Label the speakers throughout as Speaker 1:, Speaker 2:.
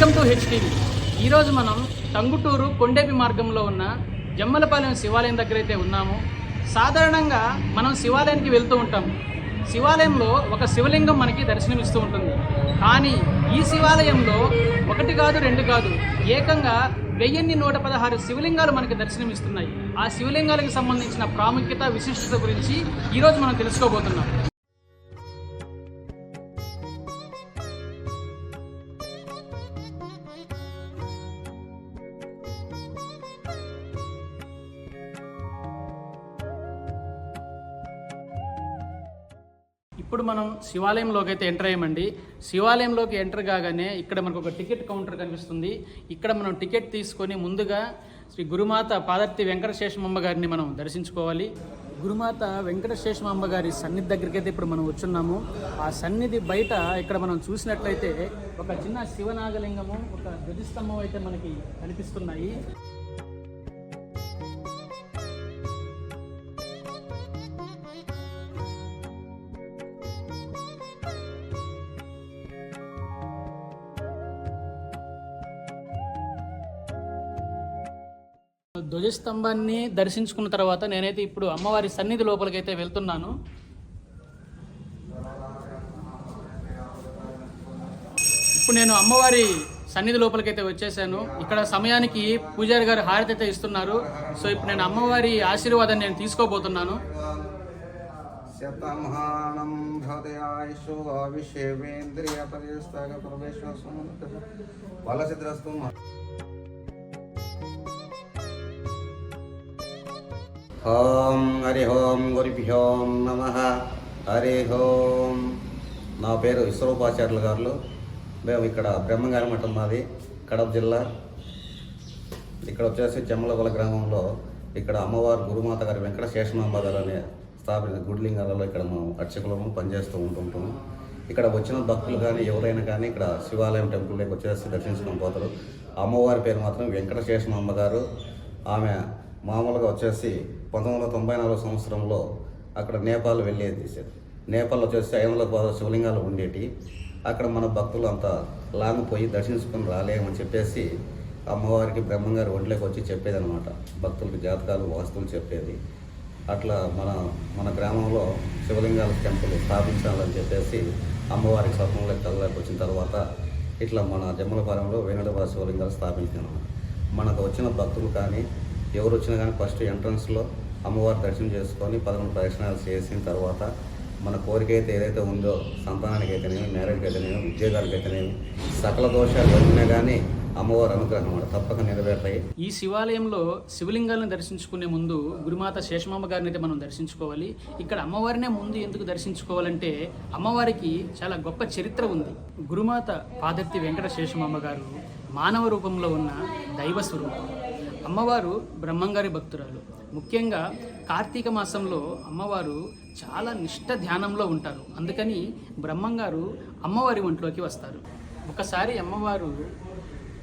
Speaker 1: Welcome to HTV ఈరోజు మనం టంగుటూరు కొండేపి మార్గంలో ఉన్న జమ్మలపాలెం శివాలయం దగ్గర అయితే ఉన్నాము. సాధారణంగా మనం శివాలయానికి వెళ్తూ ఉంటాం. శివాలయంలో ఒక శివలింగం మనకి దర్శనమిస్తూ ఉంటుంది. కానీ ఈ శివాలయంలో ఒకటి కాదు రెండు కాదు ఏకంగా వెయ్యిన్ని నూట పదహారు శివలింగాలు మనకి దర్శనమిస్తున్నాయి. ఆ శివలింగాలకు సంబంధించిన ప్రాముఖ్యత విశిష్టత గురించి ఈరోజు మనం తెలుసుకోబోతున్నాం. ఇప్పుడు మనం శివాలయంలోకి అయితే ఎంటర్ అయ్యామండి. శివాలయంలోకి ఎంటర్ కాగానే ఇక్కడ మనకు ఒక టికెట్ కౌంటర్ కనిపిస్తుంది. ఇక్కడ మనం టికెట్ తీసుకొని ముందుగా శ్రీ గురుమాత పాదర్తి వెంకటశేషమమ్మ గారిని మనం దర్శించుకోవాలి. గురుమాత వెంకటశేషమమ్మ గారి సన్నిధి దగ్గరికి అయితే ఇప్పుడు మనం వచ్చున్నాము. ఆ సన్నిధి బయట ఇక్కడ మనం చూసినట్లయితే ఒక చిన్న శివనాగలింగము ఒక ధ్వజస్తంభం అయితే మనకి కనిపిస్తున్నాయి. ధ్వజస్తంభాన్ని దర్శించుకున్న తర్వాత నేనైతే ఇప్పుడు అమ్మవారి సన్నిధి లోపలికైతే వెళ్తున్నాను. ఇప్పుడు నేను అమ్మవారి సన్నిధి లోపలికైతే వచ్చేసాను. ఇక్కడ సమయానికి పూజారి గారు హారతి అయితే ఇస్తున్నారు. సో ఇప్పుడు నేను అమ్మవారి ఆశీర్వాదాన్ని నేను తీసుకోబోతున్నాను.
Speaker 2: శతమానం భవతయాయుషో అవిషేవేంద్రియపరిస్తగ ప్రవేశ ఫలసిద్రస్తు ఓం హరి ఓం గురుభ్యో నమ. హరి ఓం. నా పేరు విశ్వరూపాచార్యులు గారు. మేము ఇక్కడ బ్రహ్మంగారి మఠం మాది కడప జిల్లా. ఇక్కడ వచ్చేసి చెమ్మలగొల గ్రామంలో ఇక్కడ అమ్మవారు గురుమాత గారి వెంకట శేషమాంబ గారు అనే స్థాపించిన గుడిలింగాలలో ఇక్కడ మనం అర్చకులము పనిచేస్తూ ఉంటుంటాము. ఇక్కడ వచ్చిన భక్తులు కానీ ఎవరైనా కానీ ఇక్కడ శివాలయం టెంపుల్లోకి వచ్చేసి దర్శించుకొని పోతారు. అమ్మవారి పేరు మాత్రం వెంకట శేషమాంబ గారు. ఆమె మామూలుగా వచ్చేసి పంతొమ్మిది వందల తొంభై నాలుగు సంవత్సరంలో అక్కడ నేపాల్ వెళ్ళేది నేపాల్ వచ్చేసి ఐదు వందల పదహారు శివలింగాలు ఉండేటి. అక్కడ మన భక్తులు అంత లాంగ్ పోయి దర్శించుకొని రాలేమని చెప్పేసి అమ్మవారికి బ్రహ్మంగారి ఒంట్లోకి వచ్చి చెప్పేది అనమాట భక్తులకి జాతకాలు వాస్తువులు చెప్పేది. అట్లా మన మన గ్రామంలో శివలింగాల టెంపుల్ స్థాపించాలని చెప్పేసి అమ్మవారికి స్వప్నంలో కలలోకి వచ్చిన తర్వాత ఇట్లా మన జమ్మలపాలెంలో వేణుడవ శివలింగాలు స్థాపించాను మనకు వచ్చిన భక్తులు కానీ ఎవరు వచ్చినా కానీ ఫస్ట్ ఎంట్రన్స్లో అమ్మవారి దర్శనం చేసుకొని పదకొండు ప్రదక్షిణాలు చేసిన తర్వాత మన కోరిక అయితే ఏదైతే ఉందో సంతానానికి అయితేనేమి మ్యారేజ్కి అయితేనేమి ఉద్యోగాలకు అయితేనేమి సకల దోషాలు వచ్చినా కానీ అమ్మవారి అనుగ్రహం తప్పక నెరవేరుతాయి.
Speaker 1: ఈ శివాలయంలో శివలింగాలను దర్శించుకునే ముందు గురుమాత శేషమాంబ గారిని అయితే మనం దర్శించుకోవాలి. ఇక్కడ అమ్మవారినే ముందు ఎందుకు దర్శించుకోవాలంటే అమ్మవారికి చాలా గొప్ప చరిత్ర ఉంది. గురుమాత పాదర్తి వెంకట శేషమాంబ గారు మానవ రూపంలో ఉన్న దైవ స్వరూపం. అమ్మవారు బ్రహ్మంగారి భక్తురాలు. ముఖ్యంగా కార్తీక మాసంలో అమ్మవారు చాలా నిష్ఠ ధ్యానంలో ఉంటారు. అందుకని బ్రహ్మంగారు అమ్మవారి ఒంట్లోకి వస్తారు. ఒకసారి అమ్మవారు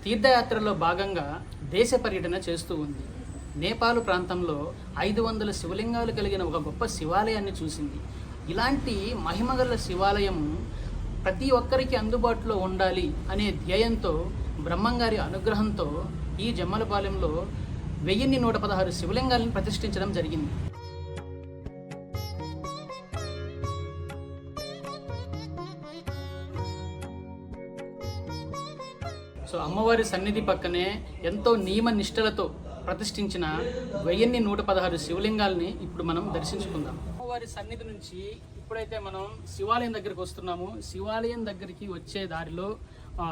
Speaker 1: తీర్థయాత్రలో భాగంగా దేశ పర్యటన చేస్తూ ఉంది. నేపాల్ ప్రాంతంలో ఐదు వందల శివలింగాలు కలిగిన ఒక గొప్ప శివాలయాన్ని చూసింది. ఇలాంటి మహిమగల శివాలయం ప్రతి ఒక్కరికి అందుబాటులో ఉండాలి అనే ధ్యేయంతో బ్రహ్మంగారి అనుగ్రహంతో ఈ జమ్మలపాలెంలో వెయ్యిన్ని నూట పదహారు శివలింగాలను ప్రతిష్ఠించడం జరిగింది. సో అమ్మవారి సన్నిధి పక్కనే ఎంతో నియమ నిష్టలతో ప్రతిష్ఠించిన వెయ్యిన్ని నూట పదహారు శివలింగాల్ని ఇప్పుడు మనం దర్శించుకుందాం. అమ్మవారి సన్నిధి నుంచి ఇప్పుడైతే మనం శివాలయం దగ్గరికి వస్తున్నాము. శివాలయం దగ్గరికి వచ్చే దారిలో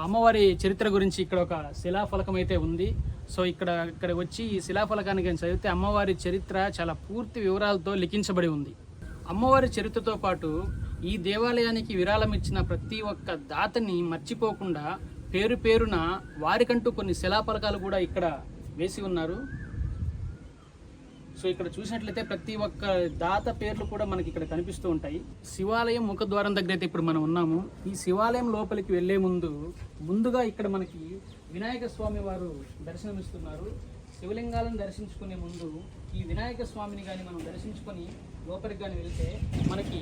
Speaker 1: అమ్మవారి చరిత్ర గురించి ఇక్కడ ఒక శిలాఫలకం అయితే ఉంది. సో ఇక్కడ ఇక్కడ వచ్చి ఈ శిలాఫలకానికి చదివితే అమ్మవారి చరిత్ర చాలా పూర్తి వివరాలతో లిఖించబడి ఉంది. అమ్మవారి చరిత్రతో పాటు ఈ దేవాలయానికి విరాళం ఇచ్చిన ప్రతి ఒక్క దాతని మర్చిపోకుండా పేరు పేరున వారికంటూ కొన్ని శిలాఫలకాలు కూడా ఇక్కడ వేసి ఉన్నారు. సో ఇక్కడ చూసినట్లయితే ప్రతి ఒక్క దాత పేర్లు కూడా మనకి ఇక్కడ కనిపిస్తూ ఉంటాయి. శివాలయం ముఖద్వారం దగ్గర అయితే ఇప్పుడు మనం ఉన్నాము. ఈ శివాలయం లోపలికి వెళ్ళే ముందు ముందుగా ఇక్కడ మనకి వినాయక స్వామి వారు దర్శనమిస్తున్నారు. శివలింగాలను దర్శించుకునే ముందు ఈ వినాయక స్వామిని కానీ మనం దర్శించుకొని లోపలికి కానీ వెళ్తే మనకి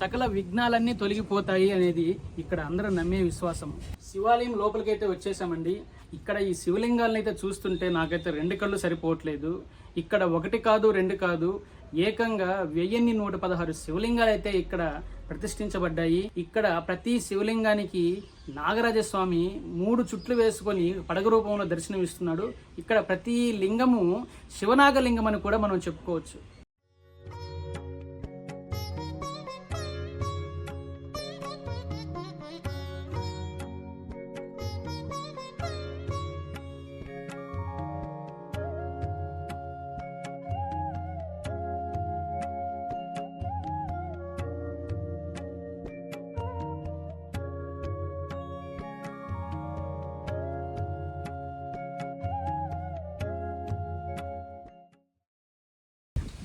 Speaker 1: సకల విఘ్నాలన్నీ తొలగిపోతాయి అనేది ఇక్కడ అందరూ నమ్మే విశ్వాసం. శివాలయం లోపలికైతే వచ్చేసామండి. ఇక్కడ ఈ శివలింగాలను అయితే చూస్తుంటే నాకైతే రెండు కళ్ళు సరిపోవట్లేదు. ఇక్కడ ఒకటి కాదు రెండు కాదు ఏకంగా వెయ్యిన్ని నూట పదహారు శివలింగాలు అయితే ఇక్కడ ప్రతిష్ఠించబడ్డాయి. ఇక్కడ ప్రతి శివలింగానికి నాగరాజస్వామి మూడు చుట్లు వేసుకొని పడగ రూపంలో దర్శనమిస్తున్నాడు. ఇక్కడ ప్రతి లింగము శివనాగలింగం అని కూడా మనం చెప్పుకోవచ్చు.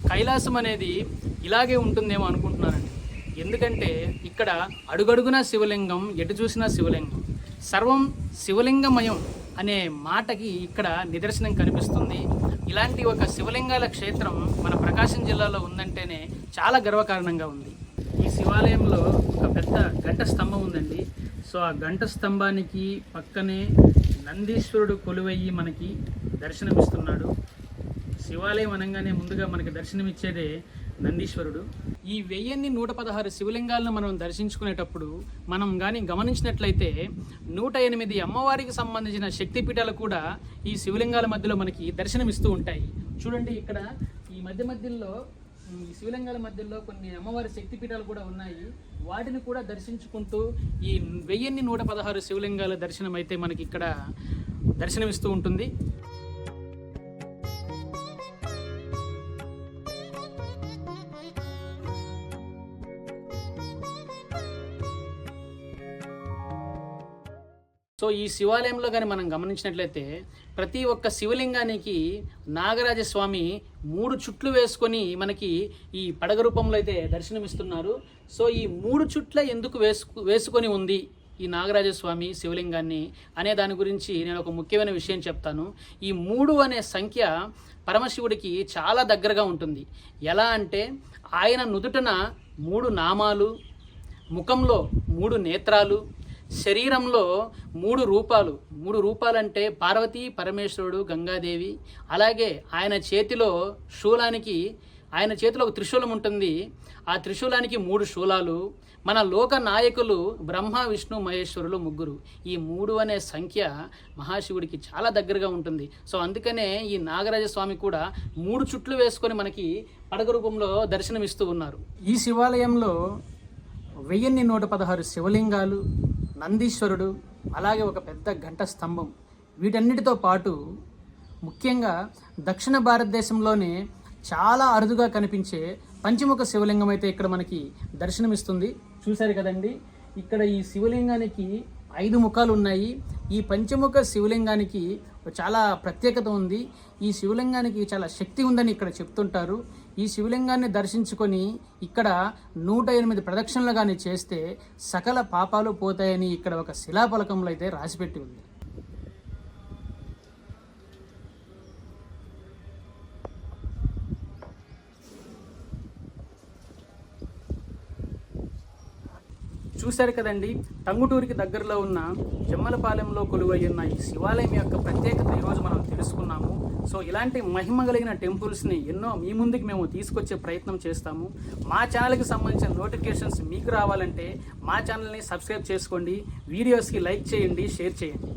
Speaker 1: కైలాసం అనేది ఇలాగే ఉంటుందేమో అనుకుంటున్నానండి. ఎందుకంటే ఇక్కడ అడుగడుగున శివలింగం ఎటు చూసినా శివలింగం. సర్వం శివలింగమయం అనే మాటకి ఇక్కడ నిదర్శనం కనిపిస్తుంది. ఇలాంటి ఒక శివలింగాల క్షేత్రం మన ప్రకాశం జిల్లాలో ఉందంటేనే చాలా గర్వకారణంగా ఉంది. ఈ శివాలయంలో ఒక పెద్ద గంట స్తంభం ఉందండి. సో ఆ గంట స్తంభానికి పక్కనే నందీశ్వరుడు కొలువయ్యి మనకి దర్శనమిస్తున్నాడు. శివాలయం అనగానే ముందుగా మనకి దర్శనమిచ్చేదే నందీశ్వరుడు. ఈ వెయ్యిన్ని నూట పదహారు శివలింగాలను మనం దర్శించుకునేటప్పుడు మనం కానీ గమనించినట్లయితే నూట ఎనిమిది అమ్మవారికి సంబంధించిన శక్తిపీఠాలు కూడా ఈ శివలింగాల మధ్యలో మనకి దర్శనమిస్తూ ఉంటాయి. చూడండి ఇక్కడ ఈ మధ్య మధ్యలో ఈ శివలింగాల మధ్యలో కొన్ని అమ్మవారి శక్తిపీఠాలు కూడా ఉన్నాయి. వాటిని కూడా దర్శించుకుంటూ ఈ వెయ్యిన్ని నూట పదహారు శివలింగాల దర్శనం అయితే మనకి ఇక్కడ దర్శనమిస్తూ ఉంటుంది. సో ఈ శివాలయంలో కానీ మనం గమనించినట్లయితే ప్రతి ఒక్క శివలింగానికి నాగరాజస్వామి మూడు చుట్లు వేసుకొని మనకి ఈ పడగ రూపంలో అయితే దర్శనమిస్తున్నారు. సో ఈ మూడు చుట్ల ఎందుకు వేసుకు వేసుకొని ఉంది ఈ నాగరాజస్వామి శివలింగాన్ని అనే దాని గురించి నేను ఒక ముఖ్యమైన విషయం చెప్తాను. ఈ మూడు అనే సంఖ్య పరమశివుడికి చాలా దగ్గరగా ఉంటుంది. ఎలా అంటే ఆయన నుదుటన మూడు నామాలు ముఖంలో మూడు నేత్రాలు శరీరంలో మూడు రూపాలు. మూడు రూపాలంటే పార్వతీ పరమేశ్వరుడు గంగాదేవి. అలాగే ఆయన చేతిలో శూలానికి ఆయన చేతిలో ఒక త్రిశూలం ఉంటుంది. ఆ త్రిశూలానికి మూడు శూలాలు. మన లోక నాయకులు బ్రహ్మ విష్ణు మహేశ్వరులు ముగ్గురు. ఈ మూడు అనే సంఖ్య మహాశివుడికి చాలా దగ్గరగా ఉంటుంది. సో అందుకనే ఈ నాగరాజ స్వామి కూడా మూడు చుట్లు వేసుకొని మనకి పడగ రూపంలో దర్శనమిస్తూ ఉన్నారు. ఈ శివాలయంలో వెయ్యిన్ని నూట పదహారు శివలింగాలు నందీశ్వరుడు అలాగే ఒక పెద్ద ఘంట స్తంభం. వీటన్నిటితో పాటు ముఖ్యంగా దక్షిణ భారతదేశంలోనే చాలా అరుదుగా కనిపించే పంచముఖ శివలింగం అయితే ఇక్కడ మనకి దర్శనమిస్తుంది. చూశారు కదండి? ఇక్కడ ఈ శివలింగానికి ఐదు ముఖాలు ఉన్నాయి. ఈ పంచముఖ శివలింగానికి చాలా ప్రత్యేకత ఉంది. ఈ శివలింగానికి చాలా శక్తి ఉందని ఇక్కడ చెప్తుంటారు. ఈ శివలింగాన్ని దర్శించుకొని ఇక్కడ నూట ఎనిమిది ప్రదక్షిణలు కానీ చేస్తే సకల పాపాలు పోతాయని ఇక్కడ ఒక శిలాఫలకంలో అయితే రాసిపెట్టి ఉంది. చూశారు కదండి టంగుటూరికి దగ్గరలో ఉన్న జమ్మలపాలెంలో కొలువై ఉన్న ఈ శివాలయం యొక్క ప్రత్యేకత ఈరోజు మనం తెలుసుకున్నాము. సో ఇలాంటి మహిమ కలిగిన టెంపుల్స్ని ఎన్నో మీ ముందుకు మేము తీసుకొచ్చే ప్రయత్నం చేస్తాము. మా ఛానల్కి సంబంధించిన నోటిఫికేషన్స్ మీకు రావాలంటే మా ఛానల్ని సబ్స్క్రైబ్ చేసుకోండి వీడియోస్కి లైక్ చేయండి షేర్ చేయండి.